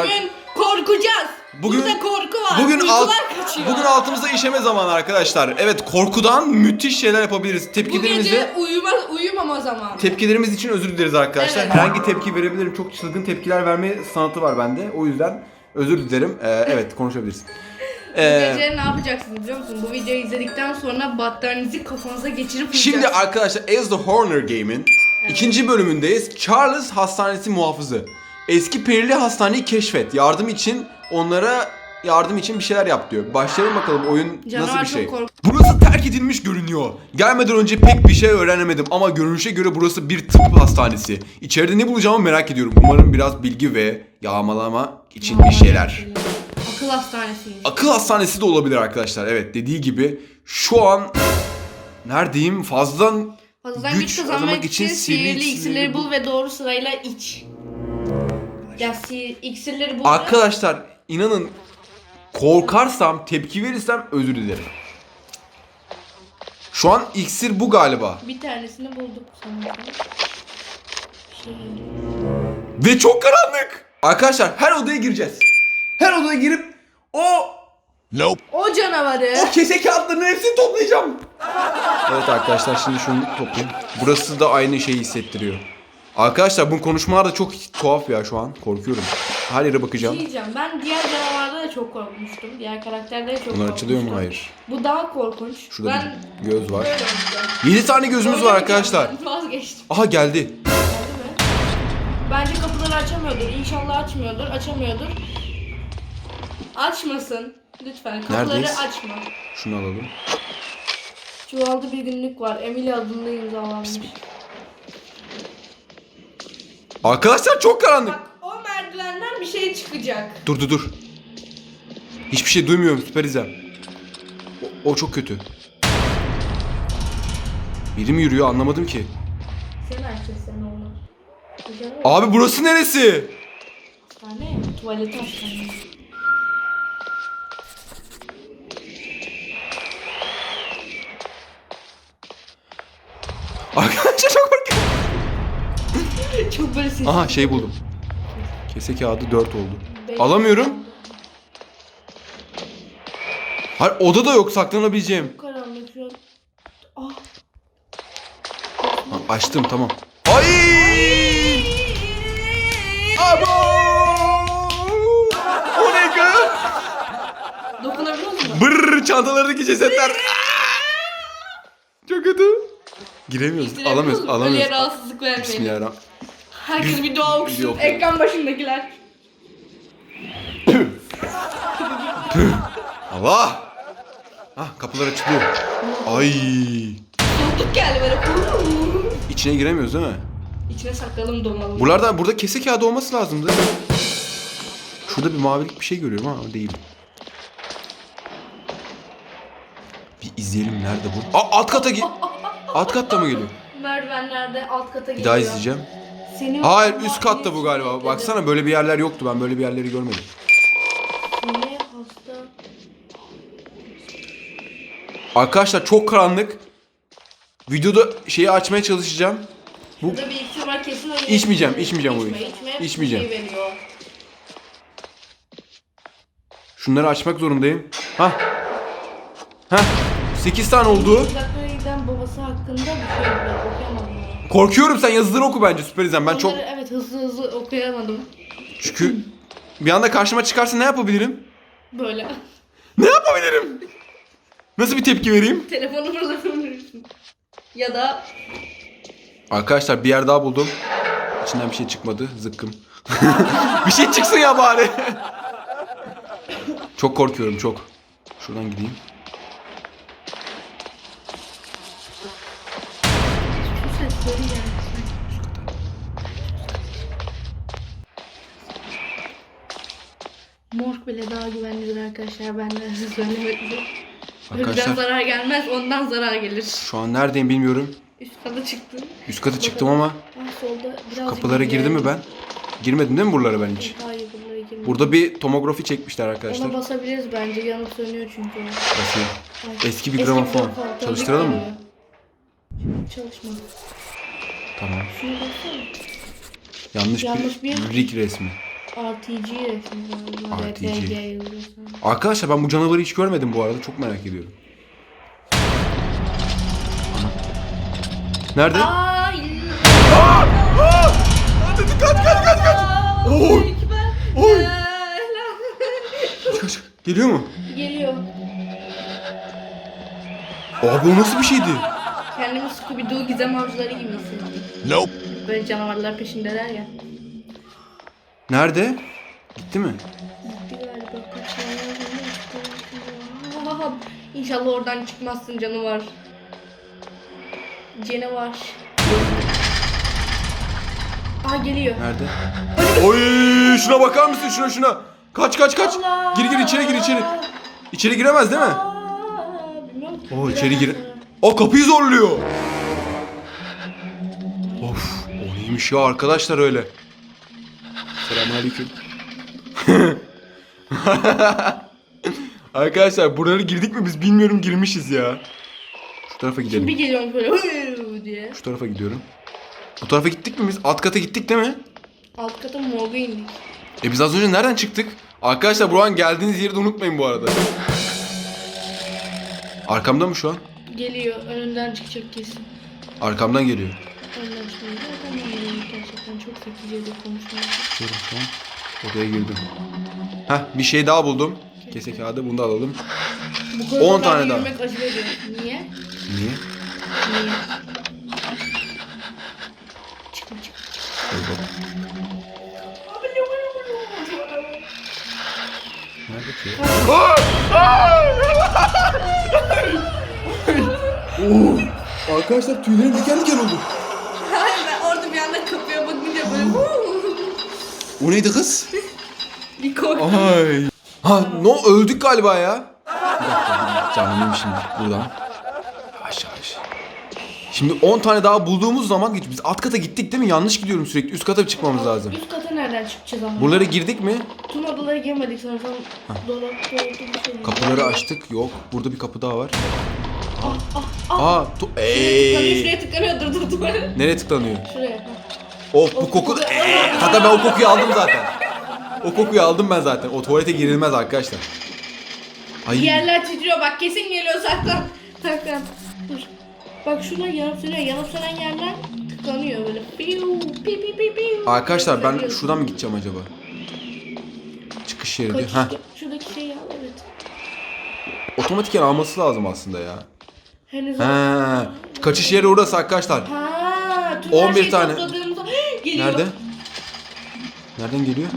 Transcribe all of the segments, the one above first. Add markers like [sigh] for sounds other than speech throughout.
arkadaşlar. Bugün korkacağız. Bugün- Burada korku var. Bugün alt, bugün altımıza işeme zamanı arkadaşlar. Evet korkudan müthiş şeyler yapabiliriz. Bu Tepkilerimizi gece uyuma, uyumama zamanı. tepkilerimiz için özür dileriz arkadaşlar. Evet. Herhangi tepki verebilirim. Çok çılgın tepkiler verme sanatı var bende. O yüzden özür dilerim. Ee, evet konuşabiliriz. Bu Ee, gece ne yapacaksınız biliyor musun? Bu videoyu izledikten sonra battaniyenizi kafanıza geçirip Şimdi uyuyacaksınız. arkadaşlar As the Horner Game'in ikinci bölümündeyiz. Charles Hastanesi muhafızı. Eski perili hastaneyi keşfet. Yardım için onlara yardım için bir şeyler yap diyor. Başlayalım bakalım oyun Canavar nasıl bir şey. kork- Burası terk edilmiş görünüyor. Gelmeden önce pek bir şey öğrenemedim ama görünüşe göre burası bir tıp hastanesi. İçeride ne bulacağımı merak ediyorum. Umarım biraz bilgi ve yağmalama için bir şeyler. Akıl hastanesi. Akıl hastanesi de olabilir arkadaşlar. Evet dediği gibi şu an neredeyim? Fazladan Fazladan güç, kazanmak için sihirli iksirleri bul ve doğru sırayla iç. Ya iksirleri bul. ve- Arkadaşlar inanın korkarsam, tepki verirsem özür dilerim. Şu an iksir bu galiba. Bir tanesini bulduk sanırım. Şey. Ve çok karanlık. Arkadaşlar her odaya gireceğiz. Her odaya girip o O canavarı. o kese kağıtlarının hepsini toplayacağım. Evet arkadaşlar şimdi şunu toplayayım. Burası da aynı şeyi hissettiriyor. Arkadaşlar bu konuşmalar da çok tuhaf ya şu an. Korkuyorum. Her yere bakacağım. diyeceğim. Ben diğer canavarda da çok korkmuştum. Diğer karakterde de çok Bunlar korkmuştum. açılıyor mu? Hayır. Bu daha korkunç. Şurada ben bir göz var. böyle olacağım. 7 tane gözümüz var arkadaşlar. Ben, Vazgeçtim. Aha geldi. Geldi mi? Bence kapıları açamıyordur. İnşallah açmıyordur. Açamıyordur. Açmasın. Lütfen kapıları Neredeyiz? açma. Şunu alalım. Çuvalda bir günlük var. Emily adında imzalanmış. Arkadaşlar çok karanlık. Bak o merdivenden bir şey çıkacak. Dur dur dur. Hiçbir şey duymuyorum Süper İzlem. O, o çok kötü. Biri mi yürüyor anlamadım ki. Sen. Güzel mi? Abi burası neresi? Hastane. Tuvaleti hastane. Arkadaşlar çok korkuyorum. Çok böyle sesli. Aha şey buldum. Kese kağıdı 4 oldu. Beş. Alamıyorum. Hayır oda da yok saklanabileceğim. Karanlık şu an. Ah. Ha, açtım tamam. Ay! Abo! O ne kız? Dokunabiliyor musun? Brrr çantalardaki cesetler. Çok kötü. Giremiyoruz. Alamıyoruz. Alamıyoruz. rahatsızlık vermeyin. Bismillahirrahmanirrahim. Herkes bir dua okusun. Yok. Ekran başındakiler. Allah! Ah kapılar açılıyor. Ay! Soğukluk geldi böyle. İçine giremiyoruz değil mi? İçine sakalım donalım. Buralarda burada kese kağıdı olması lazımdı. Şurada bir mavilik bir şey görüyorum ama değil. Bir izleyelim nerede bu? Aa, alt kata git. [laughs] Alt katta mı geliyor? Merdivenlerde alt kata Bir geliyor. daha izleyeceğim. Seni Hayır üst katta bu galiba. Baksana böyle bir yerler yoktu. Ben böyle bir yerleri görmedim. Seni hasta. Arkadaşlar çok karanlık. Videoda şeyi açmaya çalışacağım. Bu Burada bir iksir var kesin öyle. İçmeyeceğim, içmeyeceğim bu İçme, içme. İçmeyeceğim. Şey veriyor. şunları açmak zorundayım. Hah. Hah. 8 tane oldu. Giden babası hakkında bir şey var. Korkuyorum sen yazıları oku bence Süper İzlem. Ben çok Onları evet hızlı hızlı okuyamadım. çünkü bir anda karşıma çıkarsa ne yapabilirim? Böyle. Ne yapabilirim? Nasıl bir tepki vereyim? Telefonu fırlatabilirsin. Ya da Arkadaşlar bir yer daha buldum. İçinden bir şey çıkmadı. Zıkkım. [laughs] bir şey çıksın ya bari. çok korkuyorum çok. Şuradan gideyim. Daha güvenlidir arkadaşlar. Ben de [laughs] size. Ölüden Arkadaşlar zarar gelmez, ondan zarar gelir. şu an neredeyim bilmiyorum. Üst kata çıktım. Üst kata çıktım ama Ah solda kapılara girdim mi ben? Girmedim değil mi buralara ben hiç? Hayır buralara girmedim. Burada bir tomografi çekmişler Ona arkadaşlar. basabiliriz bence. Yanıp sönüyor çünkü. Ay. Eski bir gramofon. Çalıştıralım mı? Çalışmadı. Tamam. Şuna baksana. Yanlış, Yanlış bir, bir- rig resmi. RTG. RTG. RPG yazıyorsun. Arkadaşlar ben bu canavarı hiç görmedim bu arada. Çok merak ediyorum. Nerede? Ay. Hadi kaç kaç kaç kaç. Oy. Oy. [laughs] Kaç, kaç. Geliyor mu? Geliyor. Abi o nasıl bir şeydi? Kendimi Scooby-Doo gizem avcıları gibi hissettim. Nope. Böyle canavarlar peşindeler ya. Nerede? Gitti mi? Gitti galiba. Ah, İnşallah oradan çıkmazsın canavar. Canavar. Aa geliyor. Nerede? Oy şuna bakar mısın şuna şuna. Kaç kaç kaç. Allah! Gir gir içeri gir içeri. İçeri giremez değil mi? Aa, bilmiyorum. Oo içeri gir. O kapıyı zorluyor. Of o neymiş ya arkadaşlar öyle. Selamünaleyküm. [laughs] arkadaşlar buraları girdik mi biz bilmiyorum girmişiz ya. Şu tarafa gidelim. Bir geliyorum böyle diye. Şu tarafa gidiyorum. Bu tarafa gittik mi biz? Alt kata gittik değil mi? Alt kata morga indik. E biz az önce nereden çıktık? Arkadaşlar buradan geldiğiniz yeri de unutmayın bu arada. Arkamda mı şu an? Geliyor. Önünden çıkacak kesin. Arkamdan geliyor. Zaten gerçekten çok zekice bir konuşma. Şöyle şu an odaya girdim. Heh bir şey daha buldum. Kese kağıdı bunu da alalım. Bu koridordan 10 tane daha. yürümek acı veriyor. Niye? Niye? Niye? Şöyle bak. Nerede ki? Oo! Arkadaşlar tüylerim diken diken oldu. O neydi kız? [laughs] bir kork. Ay. Ha no öldük galiba ya. Bir dakika canlıyım şimdi buradan. Yavaş yavaş. Şimdi 10 tane daha bulduğumuz zaman biz alt kata gittik değil mi? Yanlış gidiyorum sürekli. Üst kata çıkmamız lazım. Üst kata nereden çıkacağız ama? Buralara girdik mi? Tüm odalara girmedik sanırsam. Şey. Kapıları açtık. Yok. Burada bir kapı daha var. Ah ah ah. Aa, tu- Eee. şuraya tıklanıyor dur dur dur. Nereye tıklanıyor? Şuraya. Oh bu koku. Eee. Zaten ben o kokuyu aldım zaten. O kokuyu aldım ben zaten. O tuvalete girilmez arkadaşlar. Ay. Yerler titriyor bak kesin geliyor saklan. Saklan. Dur. Bak şurada yanıp sönüyor. Yanıp sönen yerler tıklanıyor böyle. Piu pi pi pi piu. Arkadaşlar ben Sönüyor. şuradan mı gideceğim acaba? Çıkış yeri. Kaç- Ha. Şuradaki şeyi al evet. Otomatiken alması lazım aslında ya. Henüz Ha. Kaçış yeri orası arkadaşlar. Ha, tüm 11 her şeyi tane. topladığımızda geliyor. Nerede? Nereden geliyor?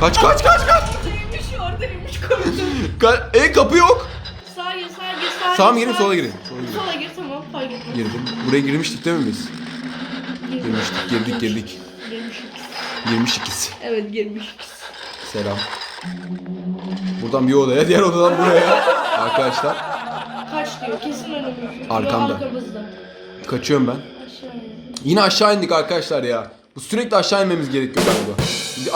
Kaç kaç kaç kaç. Oradaymış oradaymış korktum. [laughs] Ka- e kapı yok. Sağa gir sağa gir sağa Sağa mı gireyim, sola gir. gireyim? Sola gireyim. Sola gir tamam fark etmez. Girdim. Buraya girmiştik değil mi biz? Girmiştik, girdik, girdik. Girmişik. Girmişikiz. Evet girmişik. Selam. Buradan bir odaya, diğer odadan buraya. [laughs] Arkadaşlar Kaç diyor kesin önümüzde. Arkamda. Arkamızda. kaçıyorum ben. Aşağıya. Yine aşağı indik arkadaşlar ya. Bu sürekli aşağı inmemiz gerekiyor galiba.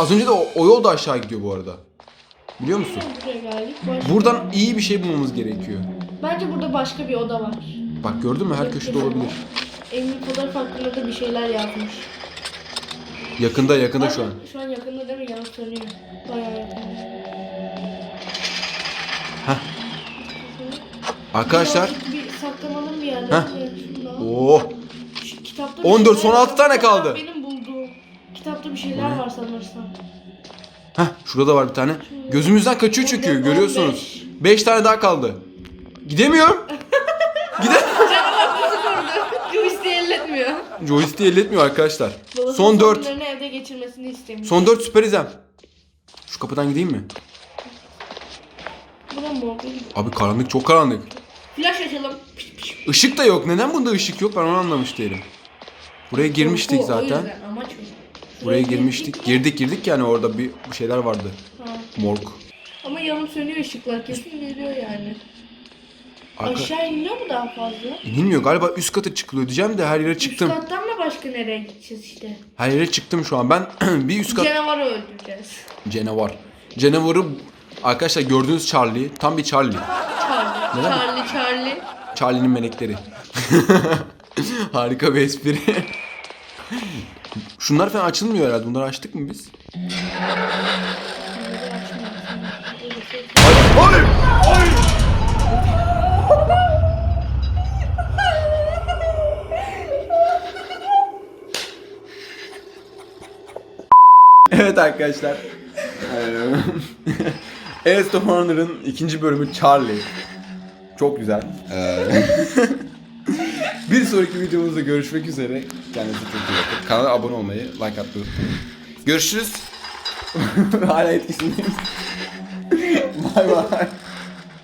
Az önce de o, o yol da aşağı gidiyor bu arada. Biliyor musun? Buraya geldik. Başka- Buradan iyi bir şey bulmamız gerekiyor. Bence burada başka bir oda var. Bak gördün mü her köşede olabilir. Emin fotoğraf hakkında da bir şeyler yazmış. Yakında yakında şu an. Şu an yakında değil mi? Yanıp sönüyor. Bayağı yakın. Heh. Arkadaşlar. Bir saklanalım bir yerde. Heh. Şurada. Oh. Şu kitapta bir 14, şeyler son var. altı tane kaldı. Benim bulduğum. Kitapta bir şeyler var sanırsam. Heh şurada da var bir tane. Gözümüzden kaçıyor çünkü 14, görüyorsunuz. 5 tane daha kaldı. Gidemiyorum. [laughs] Orada. Joystick'i elletmiyor. Joystick'i elletmiyor arkadaşlar. Babasının Son 4. sorunlarını evde geçirmesini istemiyor. Son 4 süper izlem. Şu kapıdan gideyim mi? Bu da? Abi karanlık çok karanlık. Flash açalım. Piş, piş. Işık da yok. Neden bunda ışık yok? Ben onu anlamış değilim. Buraya girmiştik Korku, o zaten. yüzden, Amaç o. Buraya girmiştik. Girdik girdik yani orada bir bir şeyler vardı. Ha. Morg. Ama yanıp sönüyor ışıklar. Kesin geliyor yani. Arka... Aşağı iniliyor mu daha fazla? İnilmiyor galiba üst kata çıkılıyor diyeceğim de her yere çıktım. Üst kattan mı başka nereye gideceğiz işte? Her yere çıktım şu an. Ben [clears throat] bir üst kat... Canavarı öldüreceğiz. Canavar. Canavarı arkadaşlar gördüğünüz Charlie. Tam bir Charlie. Charlie. Charlie Charlie. Charlie'nin melekleri. [laughs] [laughs] Harika bir espri. Şunlar falan açılmıyor herhalde. Bunları açtık mı biz? Hayır! Hayır! Evet arkadaşlar. [laughs] Of Honor'ın ikinci bölümü Charlie. Çok güzel. Bir sonraki videomuzda görüşmek üzere. Kendinize çok iyi bakın. Kanala abone olmayı, like atmayı unutmayın. Görüşürüz. [laughs] Hala etkisindeyim. [laughs] Bay bay.